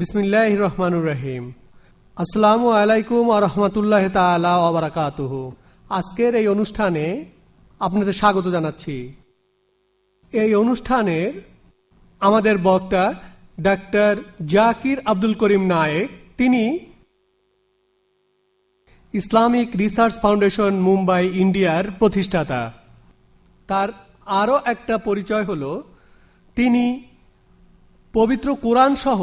বিসমিল্লাহ রহমানুর রহিম আসসালামু আলাইকুম আরহামতুল্লাহ তালা ওবরাকাতুহ আজকের এই অনুষ্ঠানে আপনাদের স্বাগত জানাচ্ছি। এই অনুষ্ঠানের আমাদের বক্তা ডাক্তার জাকির আব্দুল করিম নায়েক। তিনি ইসলামিক রিসার্চ ফাউন্ডেশন মুম্বাই, ইন্ডিয়ার প্রতিষ্ঠাতা। তার আরও একটা পরিচয় হলো, তিনি পবিত্র কোরআন সহ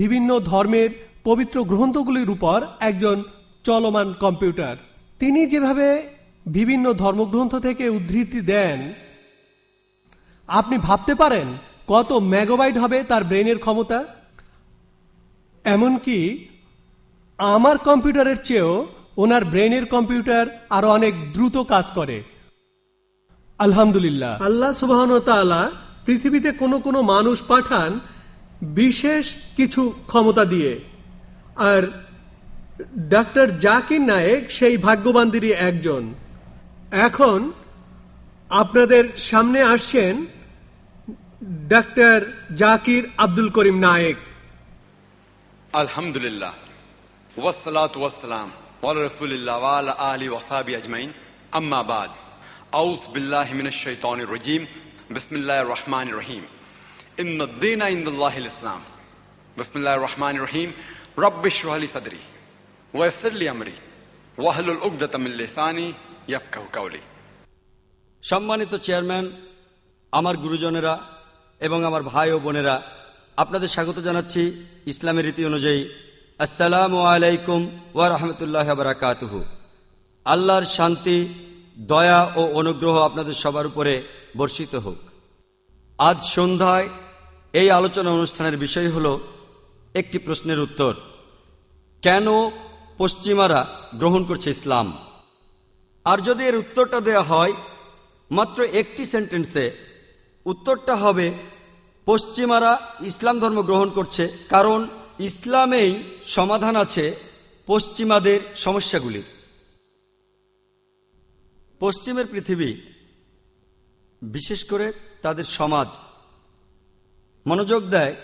বিভিন্ন ধর্মের পবিত্র গ্রন্থগুলির উপর একজন চলমান কম্পিউটার। তিনি যেভাবে বিভিন্ন ধর্মগ্রন্থ থেকে উদ্ধৃতি দেন, আপনি ভাবতে পারেন কত মেগাবাইট হবে তার ব্রেনের ক্ষমতা? এমনকি আমার কম্পিউটারের চেয়েও ওনার ব্রেনের কম্পিউটার আরও অনেক দ্রুত কাজ করে। আলহামদুলিল্লাহ। আল্লাহ সুবাহ পৃথিবীতে কোনো কোনো মানুষ পাঠান বিশেষ কিছু ক্ষমতা দিয়ে। আর ডাক্তার জাকির নায়েক সেই ভাগ্যবানদেরই একজন। এখন আপনাদের সামনে আসছেন ডাক্তার জাকির আব্দুল করিম নায়েক। আলহামদুলিল্লাহ। ওয়াসসালাতু ওয়াসসালাম ওয়ালা রাসূলিল্লাহ ওয়া আলা আলিহি ওয়া সাহবিহি আজমাইন। আম্মা বাদ। আউযু বিল্লাহি মিনাশ শাইতানির রাজীম। বিসমিল্লাহির রহমানির রহিম। ইন্নাদ দীনা ইনদাল্লাহিল ইসলাম বিসমিল্লাহির রহমানির রহিম রব্বি ইশরাহ লি সাদরি ওয়া ইয়াসসির লি আমরি ওয়াহলুল উকদাতাম মিন লিসানি ইয়াফকাহু কাওলি সম্মানিত চেয়ারম্যান, আমার গুরুজনেরা এবং আমার ভাই ও বোনেরা, আপনাদের স্বাগত জানাচ্ছি ইসলামের রীতি অনুযায়ী। আসসালামু আলাইকুম ওয়া রাহমাতুল্লাহ বারাকাতুহু। আল্লাহর শান্তি, দয়া ও অনুগ্রহ আপনাদের সবার উপরে বর্ষিত হোক। আজ সন্ধ্যায় এই আলোচনা অনুষ্ঠানের বিষয় হল একটি প্রশ্নের উত্তর। কেন পশ্চিমারা গ্রহণ করছে ইসলাম? আর যদি এর উত্তরটা দেয়া হয়, মাত্র একটি সেন্টেন্সে উত্তরটা হবে, পশ্চিমারা ইসলাম ধর্ম গ্রহণ করছে কারণ ইসলামেই সমাধান আছে পশ্চিমাদের সমস্যাগুলির। পশ্চিমের পৃথিবী বিশেষ করে তাদের সমাজ। মনোযোগ দেয়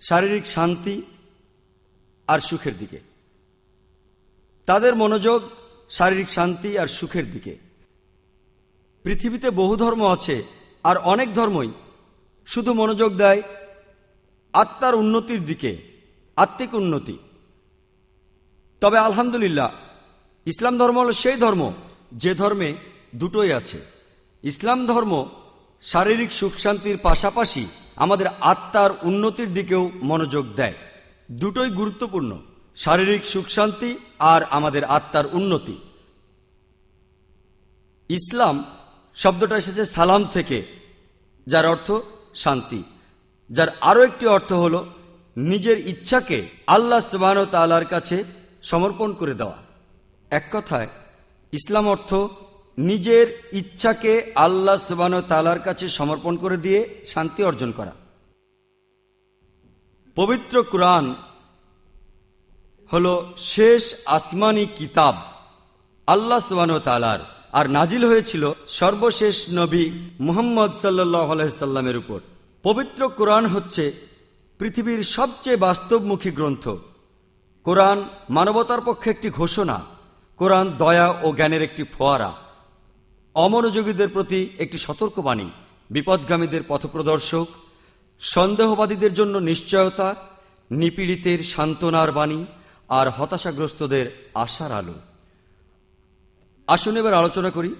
শারীরিক শান্তি আর সুখের দিকে। তাদের মনোযোগ শারীরিক শান্তি আর সুখের দিকে। পৃথিবীতে বহু ধর্ম আছে আর অনেক ধর্মই শুধু মনোযোগ দেয় আত্মার উন্নতির দিকে, আত্মিক উন্নতি। তবে আলহামদুলিল্লাহ, ইসলাম ধর্ম হল সেই ধর্ম যে ধর্মে দুটোই আছে। ইসলাম ধর্ম শারীরিক সুখ শান্তির পাশাপাশি আমাদের আত্মার উন্নতির দিকেও মনোযোগ দেয়। দুটোই গুরুত্বপূর্ণ, শারীরিক সুখ শান্তি আর আমাদের আত্মার উন্নতি। ইসলাম শব্দটা এসেছে সালাম থেকে, যার অর্থ শান্তি। যার আরও একটি অর্থ হল নিজের ইচ্ছাকে আল্লাহ সুবাহ তালার কাছে সমর্পণ করে দেওয়া। এক কথায়, ইসলাম অর্থ নিজের ইচ্ছাকে আল্লাহ সুবাহ তালার কাছে সমর্পণ করে দিয়ে শান্তি অর্জন করা। পবিত্র কোরআন হল শেষ আসমানি কিতাব আল্লাহ সুবাহ তালার আর নাজিল হয়েছিল সর্বশেষ নবী মুহাম্মদ সাল্লাহ আলাইসাল্লামের উপর। পবিত্র কোরআন হচ্ছে পৃথিবীর সবচেয়ে বাস্তবমুখী গ্রন্থ। কোরআন মানবতার পক্ষে একটি ঘোষণা, কোরআন দয়া ও জ্ঞানের একটি ফোয়ারা। অমনোযোগীদের প্রতি একটি সতর্কবাণী, বিপদগামীদের পথপ্রদর্শক, সন্দেহবাদীদের জন্য নিশ্চয়তা, নিপীড়িতের সান্ত্বনার বাণী আর হতাশাগ্রস্তদের আশার আলো। আসুন এবার আলোচনা করি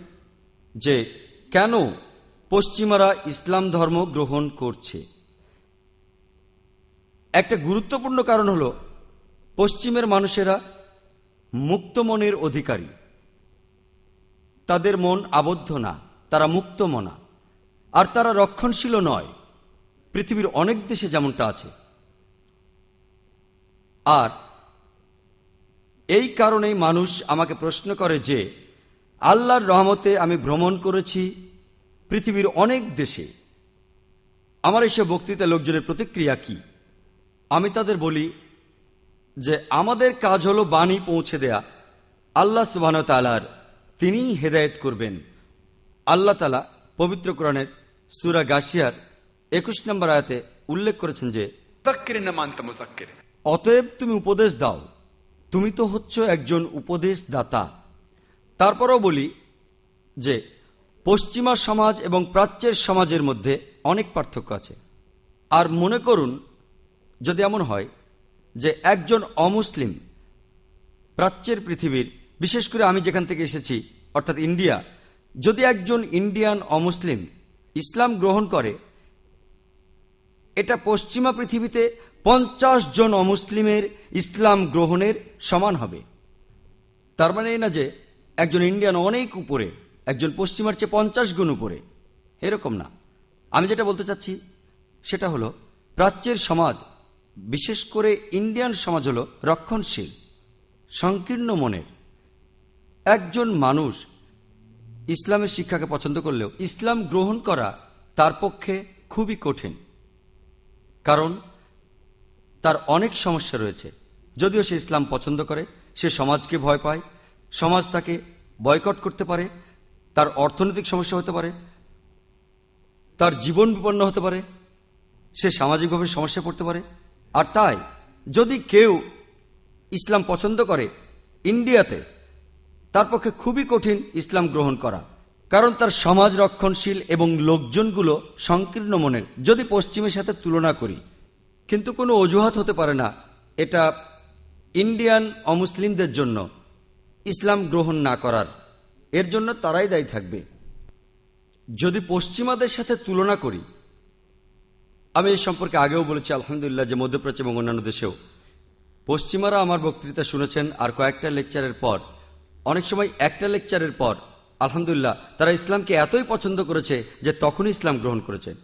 যে কেন পশ্চিমারা ইসলাম ধর্ম গ্রহণ করছে। একটা গুরুত্বপূর্ণ কারণ হল পশ্চিমের মানুষেরা মুক্তমনের অধিকারী। তাদের মন আবদ্ধ না, তারা মুক্ত মনা। আর তারা রক্ষণশীল নয়। পৃথিবীর অনেক দেশে যেমনটা আছে। আর এই কারণেই মানুষ আমাকে প্রশ্ন করে যে, আল্লাহর রহমতে আমি ভ্রমণ করেছি পৃথিবীর অনেক দেশে। আমার এসব বক্তৃতা লোকজনের প্রতিক্রিয়া কি? আমি তাদের বলি যে, আমাদের কাজ হলো বাণী পৌঁছে দেয়া, আল্লাহ সুবাহ তালার তিনিই হেদায়েত করবেন। আল্লাহ তালা পবিত্র কোরআনের সুরা গাশিয়ার একুশ নম্বর আয়াতে উল্লেখ করেছেন যে অতএব তুমি উপদেশ দাও। তুমি তো হচ্ছ একজন উপদেশ দাতা তারপরও বলি যে পশ্চিমা সমাজ এবং প্রাচ্যের সমাজের মধ্যে অনেক পার্থক্য আছে। আর মনে করুন যদি এমন হয় যে একজন অমুসলিম প্রাচ্যের পৃথিবীর বিশেষ করে আমি যেখান থেকে এসেছি, অর্থাৎ ইন্ডিয়া, যদি একজন ইন্ডিয়ান অমুসলিম ইসলাম গ্রহণ করে, এটা পশ্চিমা পৃথিবীতে পঞ্চাশ জন অমুসলিমের ইসলাম গ্রহণের সমান হবে। তার মানে এই না যে একজন ইন্ডিয়ান অনেক উপরে, একজন পশ্চিমার চেয়ে পঞ্চাশ গুণ উপরে। এরকম না। আমি যেটা বলতে চাচ্ছি, সেটা হলো প্রাচ্যের সমাজ, বিশেষ করে ইন্ডিয়ান সমাজ হলো রক্ষণশীল, সংকীর্ণ মনের। একজন মানুষ ইসলামের শিক্ষাকে পছন্দ করলেও ইসলাম গ্রহণ করা তার পক্ষে খুবই কঠিন। কারণ তার অনেক সমস্যা রয়েছে। যদিও সে ইসলাম পছন্দ করে, সে সমাজকে ভয় পায়, সমাজ তাকে বয়কট করতে পারে, তার অর্থনৈতিক সমস্যা হতে পারে, তার জীবন বিপন্ন হতে পারে, সে সামাজিকভাবে সমস্যায় পড়তে পারে। আর তাই যদি কেউ ইসলাম পছন্দ করে ইন্ডিয়াতে তার পক্ষে খুবই কঠিন ইসলাম গ্রহণ করা। কারণ তার সমাজ রক্ষণশীল এবং লোকজনগুলো সংকীর্ণ মনের, যদি পশ্চিমের সাথে তুলনা করি। কিন্তু কোনো অজুহাত হতে পারে না, এটা ইন্ডিয়ান অমুসলিমদের জন্য ইসলাম গ্রহণ না করার। এর জন্য তারাই দায়ী থাকবে। যদি পশ্চিমাদের সাথে তুলনা করি, আমি এই সম্পর্কে আগেও বলেছি, আলহামদুলিল্লাহ, যে মধ্যপ্রাচ্য এবং অন্যান্য দেশেও। পশ্চিমারা আমার বক্তৃতা শুনেছেন, আর কয়েকটা লেকচারের পর অনেক সময় একটা লেকচারের পর, আলহামদুলিল্লাহ, তারা ইসলামকে এতই পছন্দ করেছে যে তখনই ইসলাম গ্রহণ করেছে।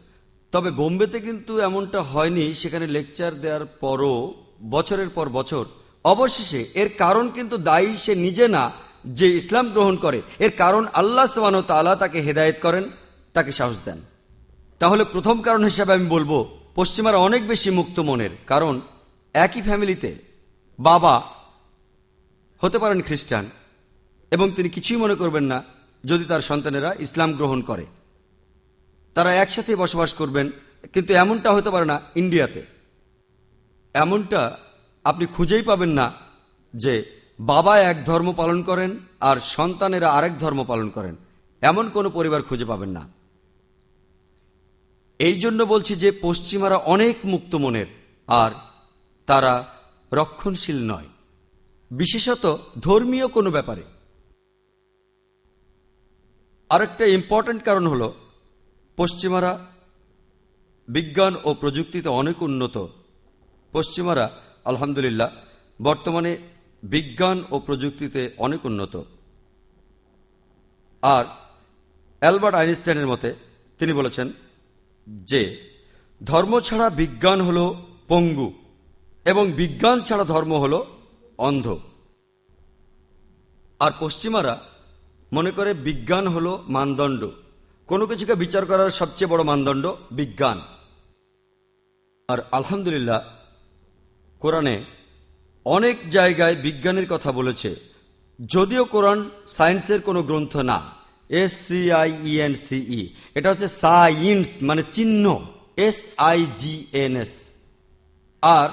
তবে বোম্বেতে কিন্তু এমনটা হয়নি, সেখানে লেকচার দেওয়ার পরও, বছরের পর বছর, অবশেষে এর কারণ কিন্তু দায়ী সে নিজে না যে ইসলাম গ্রহণ করে, এর কারণ আল্লাহ সবান তালা তাকে হেদায়েত করেন, তাকে সাহস দেন। তাহলে প্রথম কারণ হিসাবে আমি বলব, পশ্চিমারা অনেক বেশি মুক্ত মনের, কারণ একই ফ্যামিলিতে বাবা হতে পারেন খ্রিস্টান এবং তিনি কিছুই মনে করবেন না যদি তার সন্তানেরা ইসলাম গ্রহণ করে। তারা একসাথে বসবাস করবেন, কিন্তু এমনটা হতে পারে না ইন্ডিয়াতে। এমনটা আপনি খুঁজেই পাবেন না যে বাবা এক ধর্ম পালন করেন আর সন্তানেরা আরেক ধর্ম পালন করেন। এমন কোনো পরিবার খুঁজে পাবেন না। এই জন্য বলছি যে পশ্চিমারা অনেক মুক্ত মনের, আর তারা রক্ষণশীল নয়। বিশেষত ধর্মীয় কোনো ব্যাপারে। আরেকটা ইম্পর্ট্যান্ট কারণ হল, পশ্চিমারা বিজ্ঞান ও প্রযুক্তিতে অনেক উন্নত। পশ্চিমারা, আলহামদুলিল্লাহ, বর্তমানে বিজ্ঞান ও প্রযুক্তিতে অনেক উন্নত। আর অ্যালবার্ট আইনস্টাইনের মতে, তিনি বলেছেন যে, ধর্ম ছাড়া বিজ্ঞান হল পঙ্গু এবং বিজ্ঞান ছাড়া ধর্ম হল অন্ধ। আর পশ্চিমারা মনে করে বিজ্ঞান হল মানদণ্ড। কোনো কিছুকে বিচার করার সবচেয়ে বড় মানদণ্ড বিজ্ঞান। আর আলহামদুলিল্লাহ, কোরআনে অনেক জায়গায় বিজ্ঞানের কথা বলেছে। যদিও কোরআন সায়েন্সের কোনো গ্রন্থ না। এস সি আই ইএন সিই এটা হচ্ছে সাইন্স মানে চিহ্ন। S I G N S. আর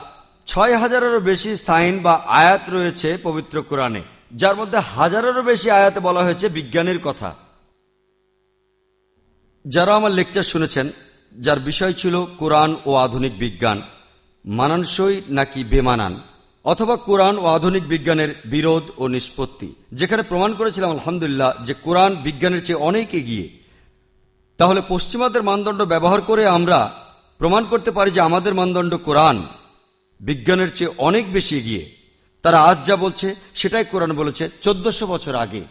ছয় হাজারেরও বেশি সাইন বা আয়াত রয়েছে পবিত্র কোরআনে। যার মধ্যে হাজারেরও বেশি আয়াতে বলা হয়েছে বিজ্ঞানের কথা। যারা আমার লেকচার শুনেছেন, যার বিষয় ছিল কোরআন ও আধুনিক বিজ্ঞান, মানানসই নাকি বেমানান, অথবা কোরআন ও আধুনিক বিজ্ঞানের বিরোধ ও নিষ্পত্তি, যেখানে প্রমাণ করেছিলাম আলহামদুলিল্লাহ যে কোরআন বিজ্ঞানের চেয়ে অনেক এগিয়ে। তাহলে পশ্চিমাদের মানদণ্ড ব্যবহার করে আমরা প্রমাণ করতে পারি যে আমাদের মানদণ্ড কোরআন বিজ্ঞানের চেয়ে অনেক বেশি এগিয়ে। তারা আজ যা বলছে, সেটাই কোরআন বলেছে, চোদ্দশো বছর আগে।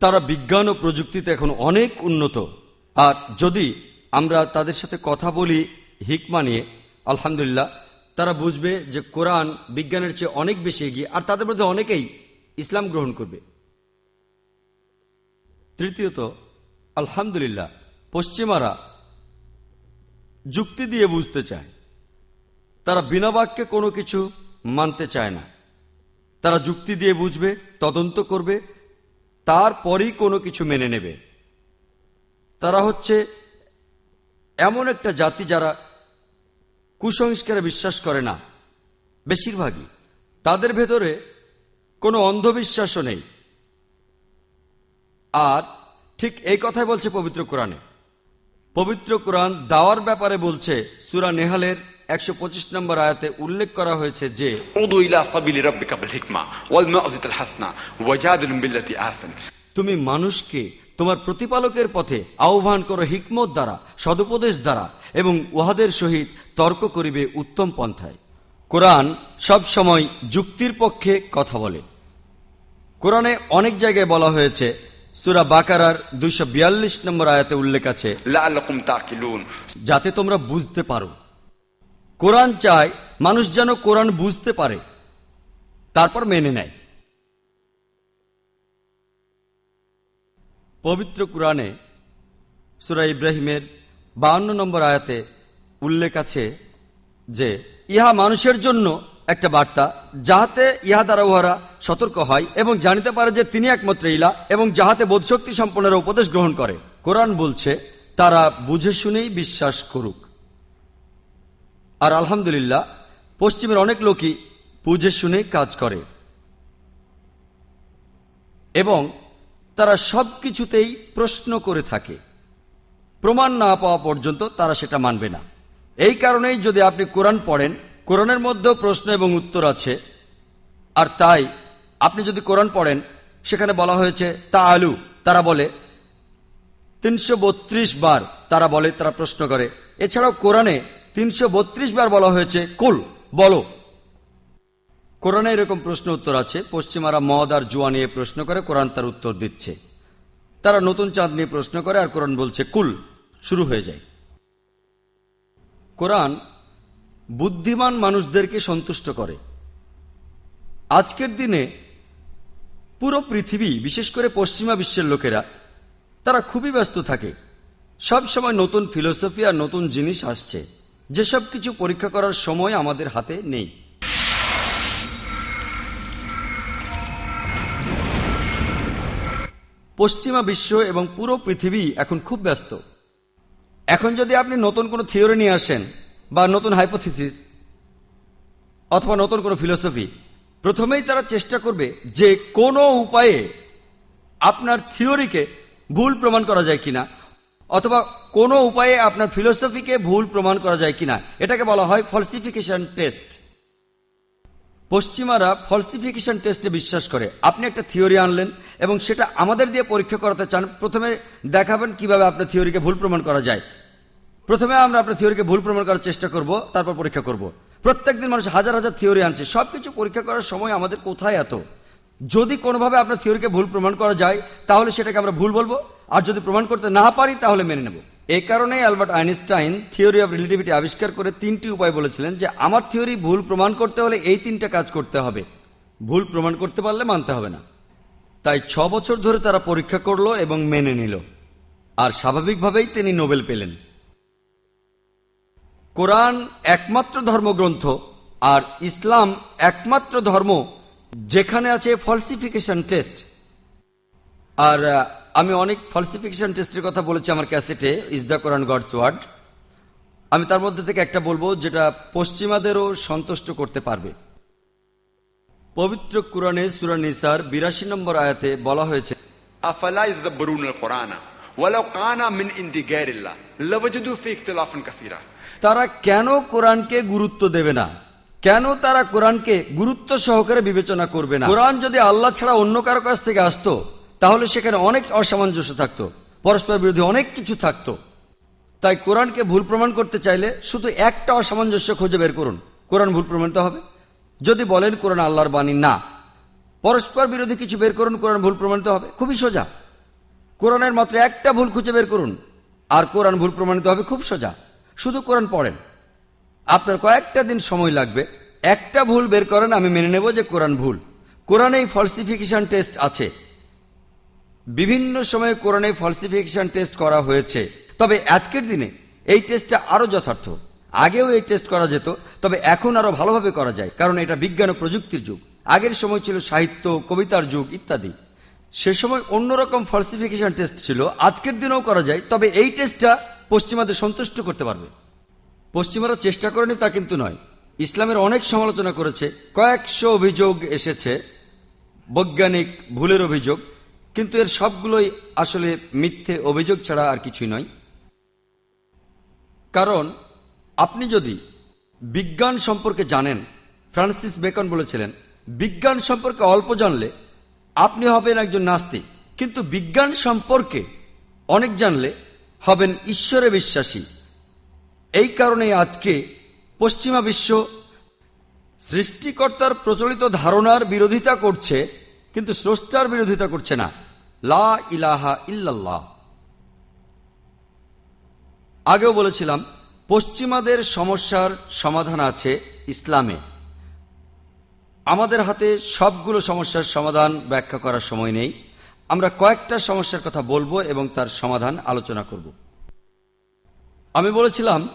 তারা বিজ্ঞান ও প্রযুক্তিতে এখন অনেক উন্নত। আর যদি আমরা তাদের সাথে কথা বলি, হিকমা নিয়ে, আলহামদুলিল্লাহ, তারা বুঝবে যে কোরআন বিজ্ঞানের চেয়ে অনেক বেশি এগিয়ে, আর তাদের মধ্যে অনেকেই ইসলাম গ্রহণ করবে। তৃতীয়ত, আলহামদুলিল্লাহ, পশ্চিমারা যুক্তি দিয়ে বুঝতে চায়। তারা বিনা বাক্যে কোনো কিছু মানতে চায় না। তারা যুক্তি দিয়ে বুঝবে, তদন্ত করবে, তারপরই কোনো কিছু মেনে নেবে। তারা হচ্ছে এমন একটা জাতি যারা কুসংস্কারে বিশ্বাস করে না, বেশিরভাগই। তাদের ভেতরে কোনো অন্ধবিশ্বাসও নেই। আর ঠিক এই কথাই বলছে পবিত্র কোরআনে। পবিত্র কোরআন দাওয়ার ব্যাপারে বলছে সুরা নেহালের একশো পঁচিশ নম্বর আয়াতে উল্লেখ করা হয়েছে যে তুমি মানুষকে তোমার প্রতিপালকের পথে আহ্বান করো হিকমত দ্বারা সদুপদেশ দ্বারা এবং উহাদের সহিত তর্ক করিবে উত্তম পন্থায়। কোরআন সব সময় যুক্তির পক্ষে কথা বলে। কোরআনে অনেক জায়গায় বলা হয়েছে সুরা বাকারার দুইশো বিয়াল্লিশ নম্বর আয়াতে উল্লেখ আছে যাতে তোমরা বুঝতে পারো। কোরআন চায়, মানুষ যেন কোরআন বুঝতে পারে, তারপর মেনে নেয়। পবিত্র কোরআনে সুরা ইব্রাহিমের বাহান্ন নম্বর আয়াতে উল্লেখ আছে যে, ইহা মানুষের জন্য একটা বার্তা, যাহাতে ইহা দ্বারা উহারা সতর্ক হয় এবং জানিতে পারে যে তিনি একমাত্র ইলা এবং যাহাতে বোধশক্তি সম্পন্নের উপদেশ গ্রহণ করে। কোরআন বলছে, তারা বুঝে শুনেই বিশ্বাস করুক। আর আলহামদুলিল্লাহ, পশ্চিমের অনেক লোকই বুঝে শুনে কাজ করে। এবং তারা সব কিছুতেই প্রশ্ন করে থাকে। প্রমাণ না পাওয়া পর্যন্ত তারা সেটা মানবে না। এই কারণেই যদি আপনি কোরআন পড়েন, কোরআনের মধ্যেও প্রশ্ন এবং উত্তর আছে। আর তাই আপনি যদি কোরআন পড়েন, সেখানে বলা হয়েছে তা আলু তারা বলে। তিনশো বত্রিশ বার তারা বলে, তারা প্রশ্ন করে। এছাড়াও কোরআনে তিনশো বত্রিশ বার বলা হয়েছে, কুল, বলো। কোরআনে এরকম প্রশ্ন উত্তর আছে, পশ্চিমারা মদ আর জুয়া নিয়ে প্রশ্ন করে, কোরআন তার উত্তর দিচ্ছে। তারা নতুন চাঁদ নিয়ে প্রশ্ন করে আর কোরআন বলছে, কুল, শুরু হয়ে যায়। কোরআন বুদ্ধিমান মানুষদেরকে সন্তুষ্ট করে। আজকের দিনে পুরো পৃথিবী, বিশেষ করে পশ্চিমা বিশ্বের লোকেরা, তারা খুবই ব্যস্ত থাকে। সব সময় নতুন ফিলোসফি আর নতুন জিনিস আসছে। যেসব কিছু পরীক্ষা করার সময় আমাদের হাতে নেই। পশ্চিমা বিশ্ব এবং পুরো পৃথিবী এখন খুব ব্যস্ত। এখন যদি আপনি নতুন কোনো থিওরি নিয়ে আসেন, বা নতুন হাইপোথিসিস, অথবা নতুন কোনো ফিলোসফি, প্রথমেই তারা চেষ্টা করবে যে কোনো উপায়ে আপনার থিওরিকে ভুল প্রমাণ করা যায় কিনা। অথবা কোনো উপায়ে আপনার ফিলোসফিকে ভুল প্রমাণ করা যায় কিনা, এটাকে বলা হয় ফলসিফিকেশন টেস্ট পশ্চিমারা ফলসিফিকেশন টেস্টে বিশ্বাস করে। আপনি একটা থিওরি আনলেন এবং সেটা আমাদের দিয়ে পরীক্ষা করাতে চান, প্রথমে দেখাবেন কীভাবে আপনার থিওরিকে ভুল প্রমাণ করা যায়। প্রথমে আমরা আপনার থিওরিকে ভুল প্রমাণ করার চেষ্টা করব, তারপর পরীক্ষা করব। প্রত্যেকদিন মানুষ হাজার হাজার থিওরি আনছে, সবকিছু পরীক্ষা করার সময় আমাদের কোথায় এত? যদি কোনোভাবে আপনার থিওরিকে ভুল প্রমাণ করা যায়, তাহলে সেটাকে আমরা ভুল বলব। আর যদি প্রমাণ করতে না পারি, তাহলে মেনে নেব। এই কারণেই Albert Einstein theory of relativity আবিষ্কার করে তিনটি উপায় বলেছিলেন যে, আমার থিওরি ভুল প্রমাণ করতে হলে এই তিনটা কাজ করতে হবে। ভুল প্রমাণ করতে পারলে মানতে হবে না। তাই ছ বছর ধরে তারা পরীক্ষা করল এবং মেনে নিল। আর স্বাভাবিকভাবেই তিনি নোবেল পেলেন। কোরআন একমাত্র ধর্মগ্রন্থ আর ইসলাম একমাত্র ধর্ম যেখানে আছে ফলসিফিকেশন টেস্ট আর আমি অনেক ফলসিফিকেশন টেস্টের কথা বলেছি আমার ক্যাসেটে is the Quran God's word আমি তার মধ্যে থেকে একটা বলবো যেটা পশ্চিমাদেরও সন্তুষ্ট করতে পারবে পবিত্র কোরআনে সুরা নিসার বিরাশি নম্বর আয়াতে বলা হয়েছে أفلا يتدبرون القرآن ولو كان من عند غير الله لوجدوا فيه اختلافا كثيرا তারা কেন কোরআনকে গুরুত্ব দেবে না কেন তারা কোরআনকে গুরুত্ব সহকারে বিবেচনা করবে না কোরআন যদি আল্লাহ ছাড়া অন্য কারো কাছ থেকে আসতো তাহলে সেখানে অনেক অসামঞ্জস্য থাকতো। পরস্পর বিরোধী অনেক কিছু থাকতো। তাই কোরআনকে ভুল প্রমাণ করতে চাইলে শুধু একটা অসামঞ্জস্য খুঁজে বের করুন। কোরআন ভুল প্রমাণিত হবে? যদি বলেন কোরআন আল্লাহর বাণী, না। পরস্পর বিরোধী কিছু বের করুন, কোরআন ভুল প্রমাণিত হবে? খুবই সোজা। কোরআনের মাত্র একটা ভুল খুঁজে বের করুন, আর কোরআন ভুল প্রমাণিত হবে খুব সোজা। শুধু কোরআন পড়েন। আপনার কয়েকটা দিন সময় লাগবে। একটা ভুল বের করেন, আমি মেনে নেব যে কোরআন ভুল। কোরআনে ফলসিফিকেশন টেস্ট আছে। বিভিন্ন সময়ে কোরআনে ফলসিফিকেশন টেস্ট করা হয়েছে। তবে আজকের দিনে এই টেস্টটা আরও যথার্থ। আগেও এই টেস্ট করা যেত, তবে এখন আরও ভালোভাবে করা যায়, কারণ এটা বিজ্ঞান ও প্রযুক্তির যুগ। আগের সময় ছিল সাহিত্য, কবিতার যুগ ইত্যাদি। সে সময় অন্যরকম ফলসিফিকেশন টেস্ট ছিল, আজকের দিনেও করা যায়, তবে এই টেস্টটা পশ্চিমাদের সন্তুষ্ট করতে পারবে। পশ্চিমারা চেষ্টা করেনি তা কিন্তু নয়। ইসলামের অনেক সমালোচনা করেছে, কয়েকশো অভিযোগ এসেছে, বৈজ্ঞানিক ভুলের অভিযোগ। কিন্তু এর সবগুলোই আসলে মিথ্যে অভিযোগ ছাড়া আর কিছুই নয়। কারণ আপনি যদি বিজ্ঞান সম্পর্কে জানেন, ফ্রান্সিস বেকন বলেছিলেন, বিজ্ঞান সম্পর্কে অল্প জানলে আপনি হবেন একজন নাস্তিক। কিন্তু বিজ্ঞান সম্পর্কে অনেক জানলে হবেন ঈশ্বরে বিশ্বাসী। এই কারণে আজকে পশ্চিমা বিশ্ব সৃষ্টিকর্তার প্রচলিত ধারণার বিরোধিতা করছে কিন্তু স্রষ্টার বিরোধিতা করছে না। লা ইলাহা ইল্লাল্লাহ। আগেও বলেছিলাম, পশ্চিমাদের সমস্যার সমাধান আছে ইসলামে। আমাদের হাতে সবগুলো সমস্যার সমাধান ব্যাখ্যা করার সময় নেই। আমরা কয়েকটা সমস্যার কথা বলব এবং তার সমাধান আলোচনা করব। আমি বলেছিলাম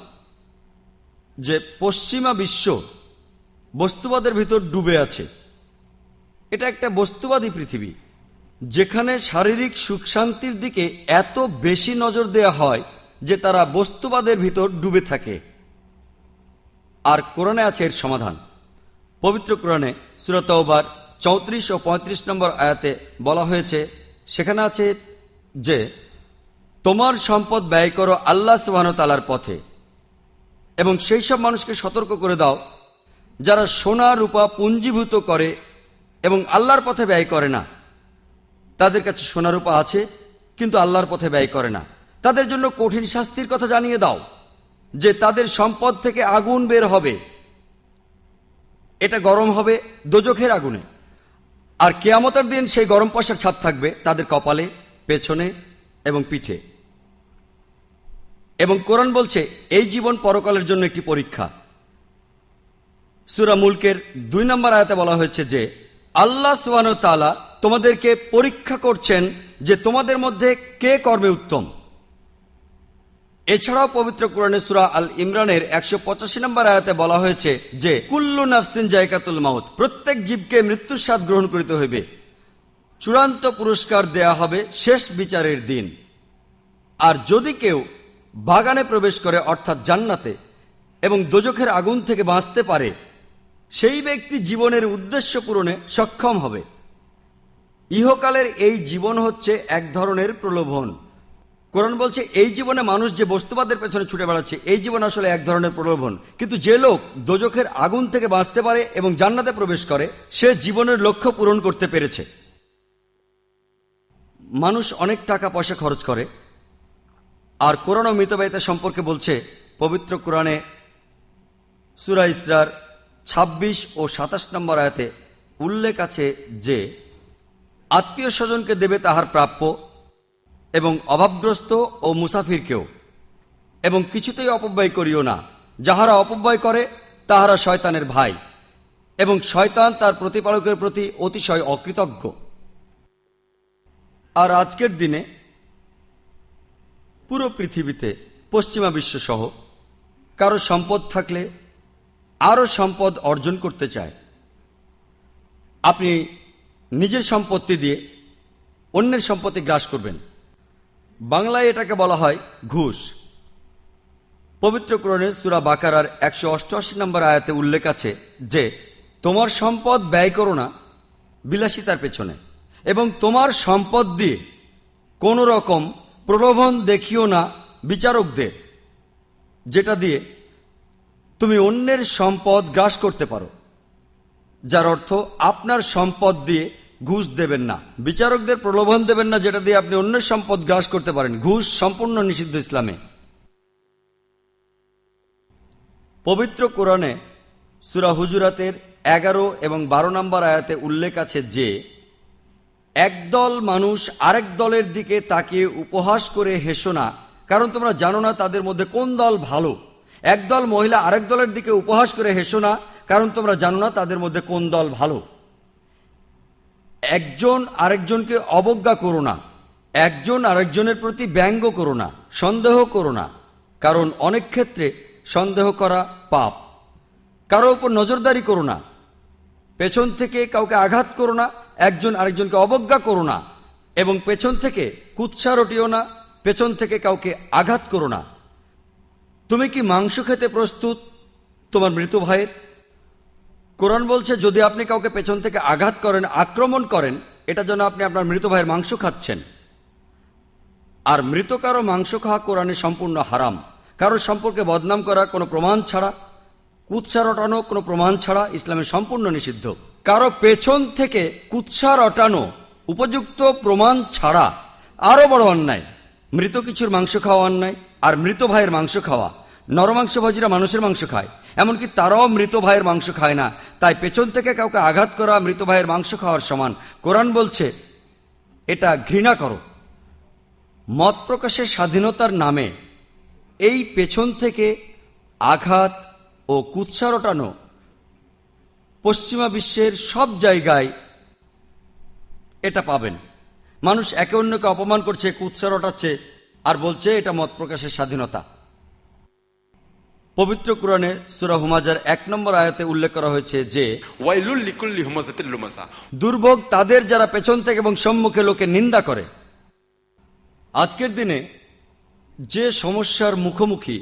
যে পশ্চিমা বিশ্ব বস্তুবাদের ভিতর ডুবে আছে। এটা একটা বস্তুবাদী পৃথিবী, যেখানে শারীরিক সুখ শান্তির দিকে এত বেশি নজর দেয়া হয় যে তারা বস্তুবাদের ভিতর ডুবে থাকে। আর কোরআনে আছে এর সমাধান। পবিত্র কোরআনে সুরতবার চৌত্রিশ ও পঁয়ত্রিশ নম্বর আয়াতে বলা হয়েছে, সেখানে আছে যে, তোমার সম্পদ ব্যয় করো আল্লাহ সুবাহতালার পথে এবং সেই সব মানুষকে সতর্ক করে দাও যারা সোনা, রূপা পুঞ্জীভূত করে এবং আল্লাহর পথে ব্যয় করে না। তাদের কাছে সোনা রূপা আছে, কিন্তু আল্লাহর পথে ব্যয় করে না। তাদের জন্য কঠিন শাস্তির কথা জানিয়ে দাও, যে তাদের সম্পদ থেকে আগুন বের হবে। এটা গরম হবে দোজখের আগুনে। আর কেয়ামতের দিন সেই গরম পয়সার ছাপ থাকবে তাদের কপালে, পেছনে এবং পিঠে। এবং কোরআন বলছে, এই জীবন পরকালের জন্য একটি পরীক্ষা। সুরা মুলকের দুই নম্বর আয়াতে বলা হয়েছে যে আল্লাহ সুবান তালা তোমাদেরকে পরীক্ষা করছেন যে তোমাদের মধ্যে কে কর্মে উত্তম। এছাড়াও পবিত্র কোরআনে সুরা আল ইমরানের একশো পঁচাশি নম্বর আয়াতে বলা হয়েছে যে, কুল্লু নাফসিন জায়কাতুল মাউত, প্রত্যেক জীবকে মৃত্যুর স্বাদ গ্রহণ করিতে হইবে। চূড়ান্ত পুরস্কার দেয়া হবে শেষ বিচারের দিন। আর যদি কেউ বাগানে প্রবেশ করে, অর্থাৎ জান্নাতে, এবং দোজখের আগুন থেকে বাঁচতে পারে সেই ব্যক্তি জীবনের উদ্দেশ্য পূরণে সক্ষম হবে। ইহকালের এই জীবন হচ্ছে এক ধরনের প্রলোভন। কোরআন বলছে, এই জীবনে মানুষ যে বস্তুবাদের পেছনে ছুটে বেড়াচ্ছে, এই জীবন আসলে এক ধরনের প্রলোভন। কিন্তু যে লোক দোজখের আগুন থেকে বাঁচতে পারে এবং জান্নাতে প্রবেশ করে, সে জীবনের লক্ষ্য পূরণ করতে পেরেছে। মানুষ অনেক টাকা পয়সা খরচ করে, আর কোরআন ও মৃতবাহিতা সম্পর্কে বলছে, পবিত্র কোরআনে সুরা ইসরার ২৬ ও সাতাশ নম্বর আয়াতে উল্লেখ আছে যে, আত্মীয় স্বজনকে দেবে তাহার প্রাপ্য এবং অভাবগ্রস্ত ও মুসাফিরকেও, এবং কিছুতেই অপব্যয় করিও না। যাহারা অপব্যয় করে, তাহারা শয়তানের ভাই, এবং শয়তান তার প্রতিপালকের প্রতি অতিশয় অকৃতজ্ঞ। আর আজকের দিনে পুরো পৃথিবীতে পশ্চিমা বিশ্ব সহ কারও সম্পদ থাকলে আরও সম্পদ অর্জন করতে চায়। আপনি নিজের সম্পত্তি দিয়ে অন্যের সম্পত্তি গ্রাস করবেন। বাংলায় এটাকে বলা হয় ঘুষ। পবিত্র কোরণে সুরা বাকারার একশো অষ্টআশি নম্বর আয়াতে উল্লেখ আছে যে, তোমার সম্পদ ব্যয় করো না বিলাসিতার পেছনে এবং তোমার সম্পদ দিয়ে কোনো রকম প্রলোভন দেখিও না বিচারকদের, যেটা দিয়ে তুমি অন্যের সম্পদ গ্রাস করতে পারো, যার অর্থ আপনার সম্পদ দিয়ে ঘুষ দেবেন না। বিচারকদের প্রলোভন দেবেন না যেটা দিয়ে আপনি অন্যের সম্পদ গ্রাস করতে পারেন। ঘুষ সম্পূর্ণ নিষিদ্ধ ইসলামে। পবিত্র কোরআনে সুরা হুজুরাতের এগারো এবং বারো নম্বর আয়াতে উল্লেখ আছে যে, একদল মানুষ আরেক দলের দিকে তাকিয়ে উপহাস করে হেসো না, কারণ তোমরা জানো না তাদের মধ্যে কোন দল ভালো। একদল মহিলা আরেক দলের দিকে উপহাস করে হেসো না, কারণ তোমরা জানো না তাদের মধ্যে কোন দল ভালো। একজন আরেকজনকে অবজ্ঞা করো না। একজন আরেকজনের প্রতি ব্যঙ্গ করো না, সন্দেহ করো না, কারণ অনেক ক্ষেত্রে সন্দেহ করা পাপ। কারও উপর নজরদারি করো না। পেছন থেকে কাউকে আঘাত করো না, একজন আরেকজনকে অবজ্ঞা করো না, এবং পেছন থেকে কুৎসা রটিও না, পেছন থেকে কাউকে আঘাত করো না। তুমি কি মাংস খেতে প্রস্তুত, তোমার মৃত ভাইয়ের কোরআন বলছে, যদি আপনি কাউকে পেছন থেকে আঘাত করেন, আক্রমণ করেন, এটা যেন আপনি আপনার মৃত ভাইয়ের মাংস খাচ্ছেন। আর মৃত কারও মাংস খাওয়া কোরআনে সম্পূর্ণ হারাম। কারোর সম্পর্কে বদনাম করা কোনো প্রমাণ ছাড়া, কুৎসা রটানো কোনো প্রমাণ ছাড়া ইসলামে সম্পূর্ণ নিষিদ্ধ। কারও পেছন থেকে কুৎসা রটানো উপযুক্ত প্রমাণ ছাড়া আরও বড় অন্যায়। মৃত কিছুর মাংস খাওয়া অন্যায়। আর মৃত ভাইয়ের মাংস খাওয়া। নরমাংসভাজীরা মানুষের মাংস খায়। এমনকি তারাও মৃত ভাইয়ের মাংস খায় না। তাই পেছন থেকে কাউকে আঘাত করা মৃত ভাইয়ের মাংস খাওয়ার সমান। কোরআন বলছে, এটা ঘৃণা করো। মত প্রকাশের স্বাধীনতার নামে এই পেছন থেকে আঘাত ও কুৎসা রটানো পশ্চিমা বিশ্বের সব জায়গায় এটা পাবেন। মানুষ একে অন্যকে অপমান করছে, কুৎসা রটাচ্ছে। আর বলছে এটা মত প্রকাশের স্বাধীনতা। পবিত্র কোরআনে সুরা হুমাজার এক নম্বর আয়াতে উল্লেখ করা হয়েছে যে দুর্ভোগ তাদের যারা পেছন থেকে এবং সম্মুখে লোকে নিন্দা করে। আজকের দিনে যে সমস্যার মুখোমুখি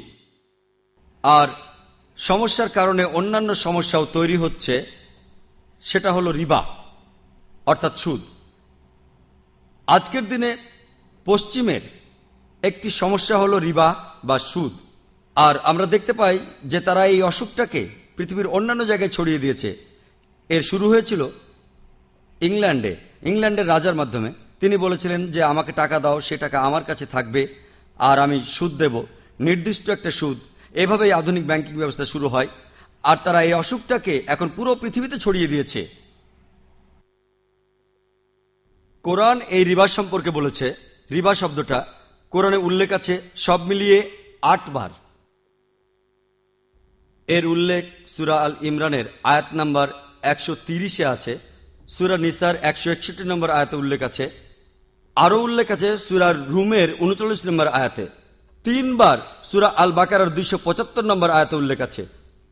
আর সমস্যার কারণে অন্যান্য সমস্যাও তৈরি হচ্ছে সেটা হলো রিবা অর্থাৎ সুদ। আজকের দিনে পশ্চিমের একটি সমস্যা হলো রিবা বা সুদ। আর আমরা দেখতে পাই যে তারা এই অসুখটাকে পৃথিবীর অন্যান্য জায়গায় ছড়িয়ে দিয়েছে। এর শুরু হয়েছিল ইংল্যান্ডে। ইংল্যান্ডের রাজার মাধ্যমে। তিনি বলেছিলেন যে, আমাকে টাকা দাও, সে টাকা আমার কাছে থাকবে, আর আমি সুদ দেব। নির্দিষ্ট একটা সুদ। এভাবেই আধুনিক ব্যাংকিং ব্যবস্থা শুরু হয়। আর তারা এই অসুখটাকে এখন পুরো পৃথিবীতে ছড়িয়ে দিয়েছে। কোরআন এই রিবা সম্পর্কে বলেছে। রিবা শব্দটা কোরআনে উল্লেখ আছে, সব মিলিয়ে আটবার এর উল্লেখ সুরা আল ইমরানের আয়াত নাম্বার একশো তিরিশে আছে, সুরা নিসার একশো একষট্টি নম্বর আয়াতে উল্লেখ আছে। আরও উল্লেখ আছে সুরার রুমের উনচল্লিশ নম্বর আয়াতে। তিনবার সুরা আল বাকারার দুইশো পঁচাত্তর নম্বর আয়াতে উল্লেখ আছে।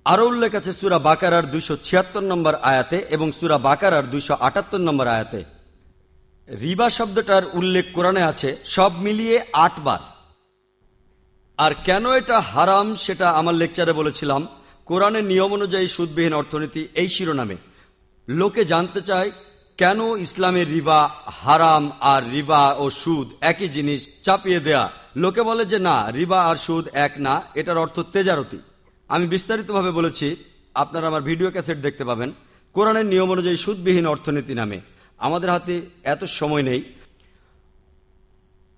আরও উল্লেখ আছে সুরা বাকারার দুইশো ছিয়াত্তর নম্বর আয়াতে এবং সুরা বাকারার দুইশো আটাত্তর নম্বর আয়াতে। রিবা শব্দটার উল্লেখ কোরআনে আছে, সব মিলিয়ে আটবার। আর কেন এটা হারাম সেটা আমার লেকচারে বলেছিলাম। কোরআনের নিয়ম অনুযায়ী সুদবিহীন অর্থনীতি এই শিরোনামে। লোকে জানতে চায়, কেন ইসলামের রিবা হারাম আর রিবা ও সুদ একই জিনিস চাপিয়ে দেয়া? লোকে বলে যে, না, রিবা আর সুদ এক না, এটার অর্থ তেজারতি। আমি বিস্তারিতভাবে বলেছি, আপনারা আমার ভিডিও ক্যাসেট দেখতে পাবেন। কোরআনের নিয়ম অনুযায়ী সুদবিহীন অর্থনীতি নামে। আমাদের হাতে এত সময় নেই।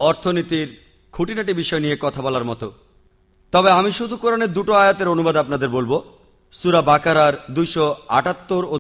অর্থনীতির খুঁটিনাটি বিষয় নিয়ে কথা বলার মতো। তবে আমি শুধু কোরআনের দুটো আয়াতের অনুবাদ আপনাদের বলব। সুরা বাকারার দুইশো আটাত্তর ও